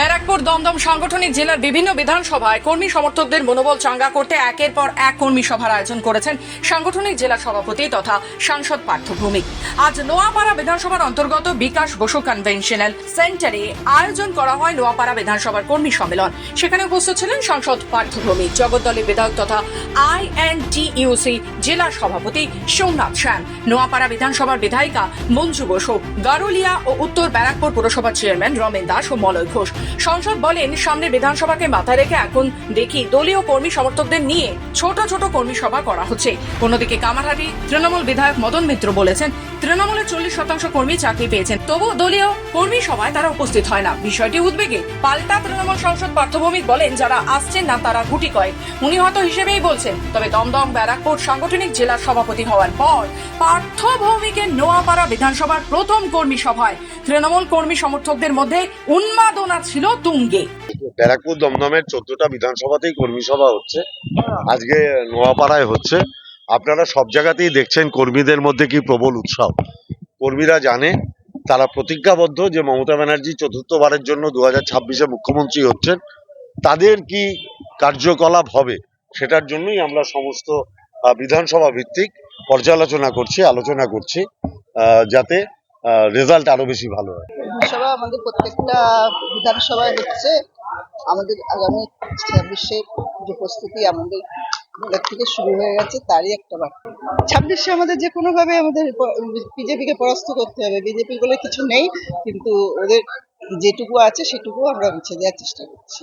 ব্যারাকপুর দমদম সাংগঠনিক জেলার বিভিন্ন বিধানসভায় কর্মী সমর্থকদের মনোবল চাঙ্গা করতে একের পর এক কর্মী সভার আয়োজন করেছেন সাংগঠনিক জেলা সভাপতি তথা সাংসদ পার্থ ভৌমিক। আজ নোয়াপাড়া বিধানসভার অন্তর্গত বিকাশ বসু কনভেনশনাল সেন্টারে আয়োজন করা হয় নোয়াপাড়া বিধানসভার কর্মী সম্মেলন। সেখানে উপস্থিত ছিলেন সাংসদ পার্থ ভৌমিক, জগদ্দলের বিধায়ক তথা আই এন টি ইউসি জেলা সভাপতি সোমনাথ শ্যাম, নোয়াপাড়া বিধানসভার বিধায়িকা মঞ্জু বসু, গারুলিয়া ও উত্তর ব্যারাকপুর পুরসভার চেয়ারম্যান রমেন দাস ও মলয় ঘোষ। সংসদ বলেন, সামনে বিধানসভাকে মাথায় রেখে এখন দেখি দলীয় কর্মী সমর্থকদের নিয়ে ছোট ছোট কর্মী সভা করা হচ্ছে। অন্যদিকে কামারহাটি তৃণমূল বিধায়ক মদন মিত্র বলেছেন, তৃণমূলের চল্লিশ শতাংশ কর্মী চাকরি পেয়েছেন তবু দলীয় কর্মী সভায় তারা উপস্থিত হয় না। বিষয়টি উদ্বেগে পাল্টা তৃণমূল সাংসদ পার্থভৌমিক বলেন, যারা আসছেন না তারা গুটি কয়েক। উনি হয়তো হিসেবেই বলছেন, তবে দমদম, ব্যারাকপুর সাংগঠনিক জেলার সভাপতি হওয়ার পর পার্থ ভৌমিকের নোয়াপাড়া বিধানসভার প্রথম কর্মী সভায় তৃণমূল কর্মী সমর্থকদের মধ্যে উন্মাদনা ছিল তুঙ্গে। ব্যারাকপুর দমদমের চোদ্দটা বিধানসভাতেই কর্মী সভা হচ্ছে। আজকে নোয়াপাড়ায় হচ্ছে। আপনারা সব জায়গাতেই দেখছেন কর্মীদের মধ্যে কি প্রবল উৎসাহ কর্মীরা জানে, তারা প্রতিজ্ঞাবদ্ধ যে মমতা ব্যানার্জি চতুর্থবারের জন্য দু হাজার ছাব্বিশে মুখ্যমন্ত্রী হচ্ছেন। তাদের কি কার্যকলাপ হবে, সেটার জন্যই আমরা সমস্ত বিধানসভা ভিত্তিক পর্যালোচনা করছি, আলোচনা করছি যাতে রেজাল্ট আরও বেশি ভালো হয়। বিধানসভা আমাদের প্রত্যেকটা বিধানসভায় হচ্ছে, আমাদের আগামী ছাব্বিশের যে প্রস্তুতি আমাদের থেকে শুরু হয়ে গেছে, তারই একটা বার্তা। ছাব্বিশে আমাদের যে কোনো ভাবে আমাদের বিজেপিকে পরাস্ত করতে হবে বিজেপি বলে কিছু নেই, কিন্তু ওদের যেটুকু আছে সেটুকু আমরা মুছে দেওয়ার চেষ্টা করছি।